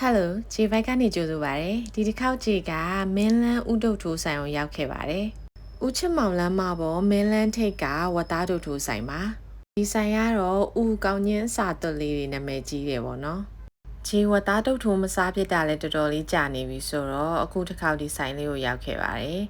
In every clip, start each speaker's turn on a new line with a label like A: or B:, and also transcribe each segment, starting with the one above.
A: ဟယ်လိုခြေဘိုက်ကနေကြိုဆိုပါရယ်ဒီတစ်ခေါက်ခြေကမင်းလန်းဥဒုတ်ထိုးဆိုင်အောင်ရောက်ခဲ့ပါတယ်ဥချစ်မောင်လမ်းမပေါ်မင်းလန်းထိတ်ကဝတ်သားဒုတ်ထိုးဆိုင်ပါဒီဆိုင်ကတော့ဥကောင်းချင်းစာသွတ်လေးတွေနာမည်ကြီးတယ်ပေါ့နော်ခြေဝတ်သားဒုတ်ထိုးမစားဖြစ်တာလည်းတော်တော်လေးကြာနေပြီဆိုတော့အခုတစ်ခေါက်ဒီဆိုင်လေးကိုရောက်ခဲ့ပါတယ်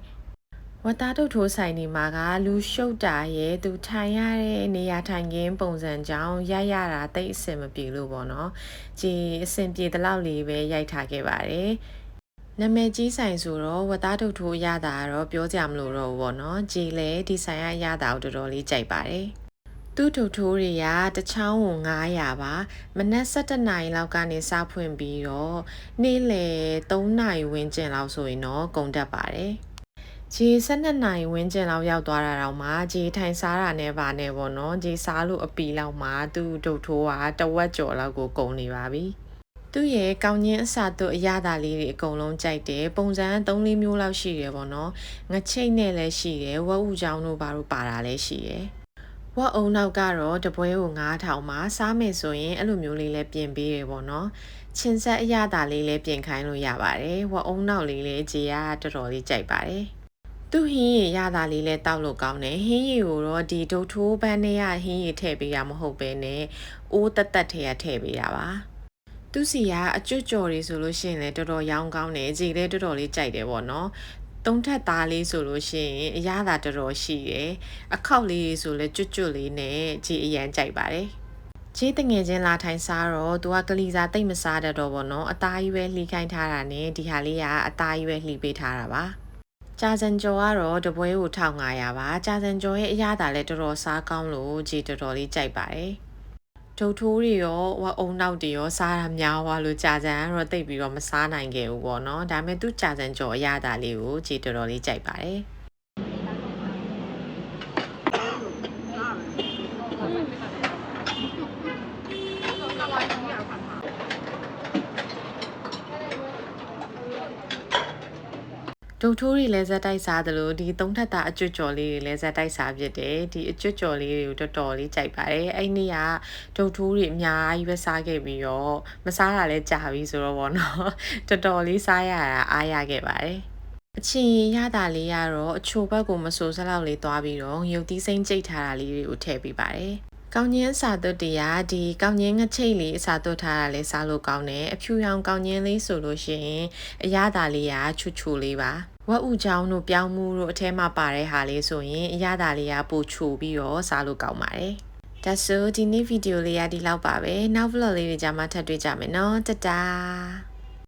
A: ဝတ်သားတို့ထိုးဆိုင်နေမှာကလူရှုပ်တာရဲ့သူထိုင်ရတဲ့နေရာထိုင်ခင်းပုံစံကြောင်းရရတာတိတ်အဆင်မပြေလို့ပေါ့နော်။ကြည်အဆင်ပြေတဲ့လောက်လေးပဲရိုက်ထားခဲ့ပါတယ်။နာမည်ကြီးဆိုင်ဆိုတော့ဝတ်သားတို့ထိုးရတာတော့ပြောကြမလို့တော့ဘူးပေါ့နော်။ကြည်လည်းဒီဆိုင်ရရတာကိုတော်တော်လေးကြိုက်ပါတယ်။သူ့ထိုထိုးတွေကတချောင်းကို900ပါမနက်7နာရီလောက်ကနေစဖွင့်ပြီးတော့နေ့လယ်3နာရီဝန်းကျင်လောက်ဆိုရင်တော့ကုန်တက်ပါတယ်။ ဂျီ12နိုင်ဝင်းကျင်လောက်ရောက်သွားတာတော့မှဂျီထိုင်စားတာနဲ့ပါနဲ့ပေါ့နော်ဂျီစားလို့အပီလောက်မှသူ့ဒုတ်ထိုးကတဝက်ကျော်လောက်ကိုကုန်နေပါပြီသူ့ရဲ့ကောင်းချင်းအစာတို့အရသာလေးတွေအကုန်လုံးကြိုက်တယ်ပုံစံ3-4မျိုးလောက်ရှိတယ်ပေါ့နော်ငချိတ်နဲ့လည်းရှိတယ်ဝက်ဥချောင်းတို့ဘာလို့ပါတာလည်းရှိတယ်ဝက်အုံနောက်ကတော့တပွဲကို9000မှာစားမယ်ဆိုရင်အဲ့လိုမျိုးလေးလည်းပြင်ပေးရပေါ့နော်ချင်းဆက်အရသာလေးလည်းပြင်ခိုင်းလို့ရပါတယ်ဝက်အုံနောက်လေးလည်းဂျီကတော်တော်လေးကြိုက်ပါတယ် သူ့ဟင်းရရတာလေးလဲတောက်လို့ကောင်းတယ်ဟင်းရည်ကိုတော့ဒီဒုတ်ထိုးပန်းနဲ့ရဟင်းရည်ထည့်ပေးရမဟုတ်ပဲနဲ့အိုးတက်တက်ထဲရထည့်ပေးရပါသူစီကအကျွတ်ကြော်တွေဆိုလို့ရှိရင်လည်းတော်တော်ရောင်းကောင်းတယ်ကြည်လည်းတော်တော်လေးကြိုက်တယ်ပေါ့နော်သုံးထက်သားလေးဆိုလို့ရှိရင်အရသာတော်တော်ရှိတယ်အခောက်လေးဆိုလည်းကျွတ်ကျွတ်လေးနဲ့ကြည်အရန်ကြိုက်ပါတယ်ခြေတငယ်ချင်းလာထိုင်စားတော့သူကကလီစာတိတ်မစားတတ်တော့ဘောနော်အသားကြီးပဲလှီခိုင်းထားတာနဲ့ဒီဟာလေးကအသားကြီးပဲလှီပေးထားတာပါ ကြာစံကျော်ကတော့တပွဲကို1500ပါကြာစံကျော်ရဲ့အရသာလည်းတော်တော်စားကောင်းလို့ကြည်တော်တော်လေးကြိုက်ပါတယ်ဒုတ်ထိုးတွေရောဝအုံနောက်တွေရောစားရများသွားလို့ကြာစံကတော့တိတ်ပြီးတော့မစားနိုင်ခဲ့ဘူးပေါ့နော်ဒါပေမဲ့သူကြာစံကျော်အရသာလေးကိုကြည်တော်တော်လေးကြိုက်ပါတယ် ဒုတ်ထိုးတွေလည်းဇက်တိုက်စားသလိုဒီသုံးထပ်တာအကျွတ်ကြော်လေးတွေလည်းဇက်တိုက်စားဖြစ်တယ်ဒီအကျွတ်ကြော်လေးတွေကိုတော်တော်လေးကြိုက်ပါတယ်အဲ့နေ့ကဒုတ်ထိုးတွေအများကြီးပဲစားခဲ့ပြီးတော့မစားတာလည်းကြာပြီဆိုတော့ဗောနော်တော်တော်လေးစားရတာအားရခဲ့ပါတယ်အချင်းရတာလေးကတော့အချိုဘက်ကိုမဆိုးစလောက်လေးသွားပြီးတော့ရုပ်သီးစိမ့်ကြိတ်ထားတာလေးတွေကိုထည့်ပေးပါတယ် ကောင်းချင်းအစာသွတ်တရားဒီကောင်းချင်းငချိတ်လေးအစာသွတ်ထားတာလဲစားလို့ကောင်းတယ်အဖြူရောင်ကောင်းချင်းလေးဆိုလို့ရှိရင်အရသာလေးကချူချူလေးပါဝက်ဥချောင်းတို့ပြောင်းမှုတို့အထဲမှာပါတဲ့ဟာလေးဆိုရင်အရသာလေးကပိုချိုပြီးတော့စားလို့ကောင်းပါတယ်ဒါဆိုဒီနေ့ဗီဒီယိုလေးကဒီလောက်ပါပဲနောက် vlog လေးတွေကြမှာထပ်တွေ့ကြမယ်နော်တတား